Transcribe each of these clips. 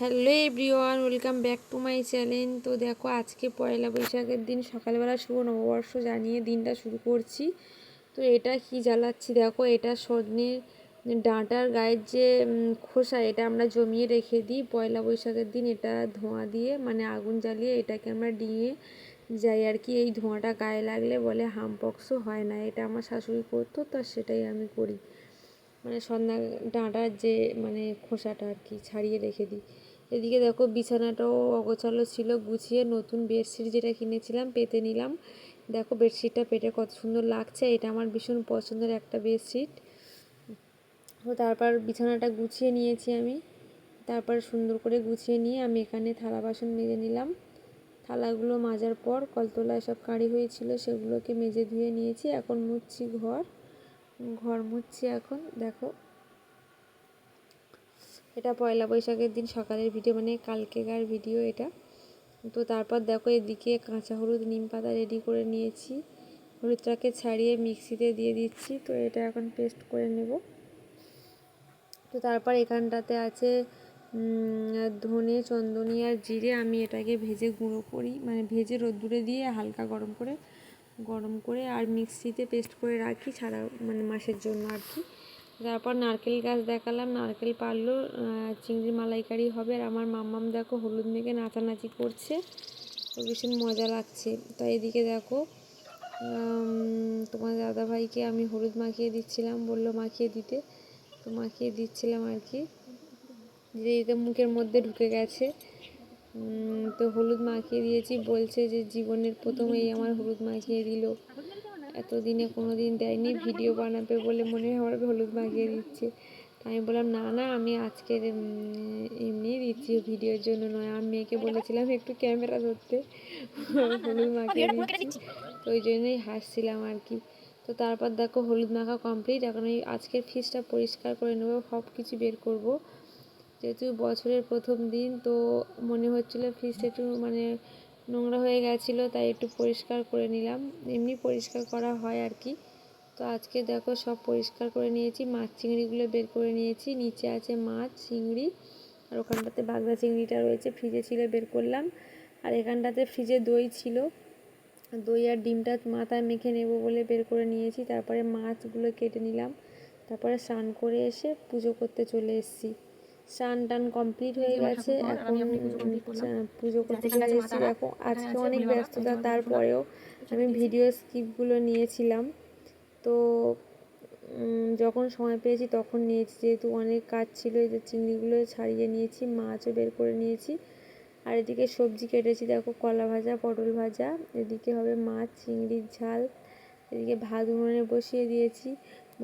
Hello everyone, welcome back to my channel. তো দেখো, আজকে পয়লা বৈশাখের দিন সকালবেলা শুভ নববর্ষ জানিয়ে দিনটা শুরু করছি। তো এটা কি জ্বালাচ্ছি? দেখো, এটা সজনের ডাঁটার গায়ের যে খোসা, এটা আমরা জমিয়ে রেখে দিই পয়লা বৈশাখের দিন। এটা ধোঁয়া দিয়ে মানে আগুন জ্বালিয়ে এটাকে আমরা ডিঙে যাই আর কি। এই ধোঁয়াটা গায়ে লাগলে বলে হামপক্সও হয় না। এটা আমার শাশুড়ি করতো, তো সেটাই আমি করি। মানে সন্ধ্যা ডাঁটার যে মানে খোসাটা আর কি, ছাড়িয়ে রেখে দিই। এদিকে দেখো বিছানাটাও অগোছালো ছিল, গুছিয়ে নতুন বেডশিট যেটা কিনেছিলাম পেতে নিলাম। দেখো বেডশিটটা পেটে কত সুন্দর লাগছে, এটা আমার ভীষণ পছন্দের একটা বেডশিট। তো তারপর বিছানাটা গুছিয়ে নিয়েছি আমি, তারপর সুন্দর করে গুছিয়ে নিয়ে আমি এখানে থালা বাসন মেজে নিলাম। থালাগুলো মাজার পর কলতলায় সব কাঁড়ি হয়েছিল, সেগুলোকে মেজে ধুয়ে নিয়েছি, এখন মুছছি ঘর ঘর মুছছি এখন, দেখো। এটা পয়লা বৈশাখের দিন সকালের ভিডিও মানে কালকেকার ভিডিও এটা। তো তারপর দেখো এদিকে কাঁচা হলুদ নিম পাতা রেডি করে নিয়েছি। হলুদটাকে ছাড়িয়ে মিক্সিতে দিয়ে দিচ্ছি, তো এটা এখন পেস্ট করে নেব। তো তারপর এখানটাতে আছে ধনে, চন্দনী আর জিরে। আমি এটাকে ভেজে গুঁড়ো করি মানে ভেজে রোদ্দুরে দিয়ে হালকা গরম করে গরম করে আর মিক্সিতে পেস্ট করে রাখি, সারা মানে মাসের জন্য আর কি। তারপর নারকেল গাছ দেখালাম, নারকেল পারল চিংড়ি মালাইকারি হবে, আর আমার মাম্মাম দেখো হলুদ মেখে নাচানাচি করছে। ভীষণ মজা লাগছে। তো এদিকে দেখো তোমার দাদাভাইকে আমি হলুদ মাখিয়ে দিচ্ছিলাম, বলল মাখিয়ে দিতে। তো মাখিয়ে দিচ্ছিলাম আর কি। যে এটা মুখের মধ্যে ঢুকে গেছে। তো হলুদ মাখিয়ে দিয়েছি, বলছে যে জীবনের প্রথমেই আমার হলুদ মাখিয়ে দিল। এতদিনে কোনো দিন দেয়নি ভিডিও বানাবে বলে মনে হয় আমার হলুদ মাখিয়ে দিচ্ছে। আমি বললাম না না আমি আজকের এমনি দিচ্ছি ভিডিওর জন্য নয়। আমি মেয়েকে বলেছিলাম একটু ক্যামেরা ধরতে। হলুদ মাখিয়ে দিচ্ছি। তো ওই জন্যই হাসছিলাম আর কি। তো তারপর দেখো হলুদ মাখা কমপ্লিট এখন ওই আজকের ফিসটা পরিষ্কার করে নেব সব কিছু বের করব। যেহেতু বছরের প্রথম দিন তো মনে হচ্ছিল ফিসটা একটু মানে নোংরা হয়ে গেছিল, তাই একটু পরিষ্কার করে নিলাম। এমনি পরিষ্কার করা হয় আর কি। তো আজকে দেখো সব পরিষ্কার করে নিয়েছি, মাছ চিংড়িগুলো বের করে নিয়েছি। নিচে আছে মাছ, চিংড়ি, আর ওখানটাতে বাগদা চিংড়িটা রয়েছে, ফ্রিজে ছিল, বের করলাম। আর এখানটাতে ফ্রিজে দই ছিল। দই আর ডিমটা মাথায় মেখে নেব বলে বের করে নিয়েছি। তারপরে মাছগুলো কেটে নিলাম। তারপরে স্নান করে এসে পুজো করতে চলে এসেছি। স্নান টান কমপ্লিট হয়ে গেছে এখন পুজো করতে চলে এসেছি দেখো আজকে অনেক ব্যস্ততা তারপরেও আমি ভিডিও স্কিপগুলো নিয়েছিলাম। তো যখন সময় পেয়েছি তখন নিয়েছি যেহেতু অনেক কাজ ছিল এই যে চিংড়িগুলো ছাড়িয়ে নিয়েছি মাছও বের করে নিয়েছি। আর এদিকে সবজি কেটেছি দেখো কলা ভাজা পটল ভাজা এদিকে হবে মাছ চিংড়ির ঝাল এদিকে ভাত উনুনে বসিয়ে দিয়েছি।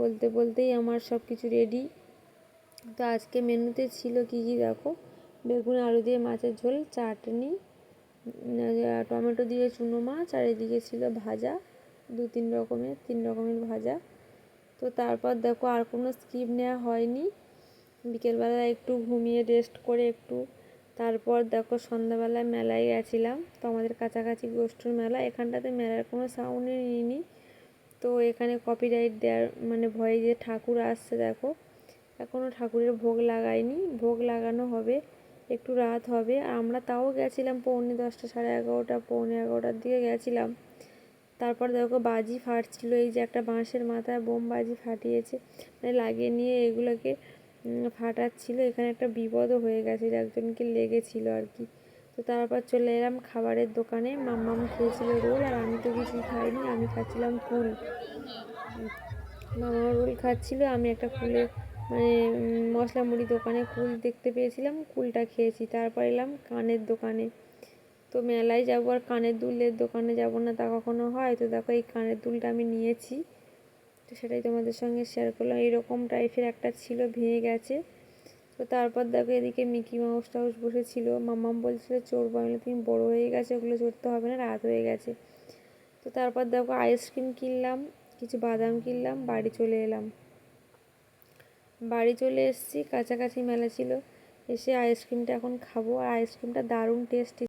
বলতে বলতেই আমার সব কিছু রেডি তো আজকে মেনুতে ছিল কি কি দেখো? বেগুন, আলু দিয়ে মাছের ঝোল, চাটনি টমেটো দিয়ে চুনো মাছ, আর এদিকে ছিল ভাজা, দু তিন রকমের তিন রকমের ভাজা। তো তারপর দেখো আর কোনো স্কিপ নেওয়া হয়নি। বিকেলবেলা একটু ঘুমিয়ে রেস্ট করে একটু। তারপর দেখো সন্ধ্যাবেলায় মেলায় গেছিলাম। তো আমাদের কাছাকাছি গোষ্ঠীর মেলা, এখানটাতে মেলার কোনো সাউন্ডই নিইনি। তো এখানে কপিরাইট দেওয়ার মানে ভয়ে যে ঠাকুর আসছে দেখো এখনও ঠাকুরের ভোগ লাগায়নি ভোগ লাগানো হবে, একটু রাত হবে। আমরা তাও গেছিলাম পৌনে দশটা, সাড়ে এগারোটা, পৌনে এগারোটার দিকে গেছিলাম। তারপর দেখো বাজি ফাটছিল, এই যে একটা বাঁশের মাথায় বোম বাজি ফাটিয়েছে মানে লাগিয়ে নিয়ে এগুলোকে ফাটাচ্ছিল। এখানে একটা বিপদও হয়ে গেছে একজনকে লেগেছিল আর কি। তো তারপর চলে এলাম খাবারের দোকানে। মাম্মাম খেয়েছিল রোল আর আমি তো কিছুই খাইনি, আমি খাচ্ছিলাম ফুল। মামা রোল খাচ্ছিল, আমি একটা ফুলে মানে মশলা মুড়ি দোকানে কুল দেখতে পেয়েছিলাম, কুলটা খেয়েছি। তারপর এলাম কানের দোকানে। তো মেলায় যাব আর কানের দুলের দোকানে যাব না তা কখনো হয়? তো দেখো এই কানের দুলটা আমি নিয়েছি। তো সেটাই তোমাদের সঙ্গে শেয়ার করলাম। এইরকম টাইপের একটা ছিল, ভেঙে গেছে। তো তারপর দেখো এদিকে মিকি মাউস টাউস বসেছিল। মাম্মাম বলছিল চড়বো আমি তুমি বড়ো হয়ে গেছে, ওগুলো চড়তে হবে না, রাত হয়ে গেছে। তো তারপর দেখো আইসক্রিম কিনলাম, কিছু বাদাম কিনলাম, বাড়ি চলে এলাম। বাড়ি চলে এসেছি কাছাকাছি মেলা ছিল। এসে আইসক্রিমটা এখন খাব। আর আইসক্রিমটা দারুণ টেস্টি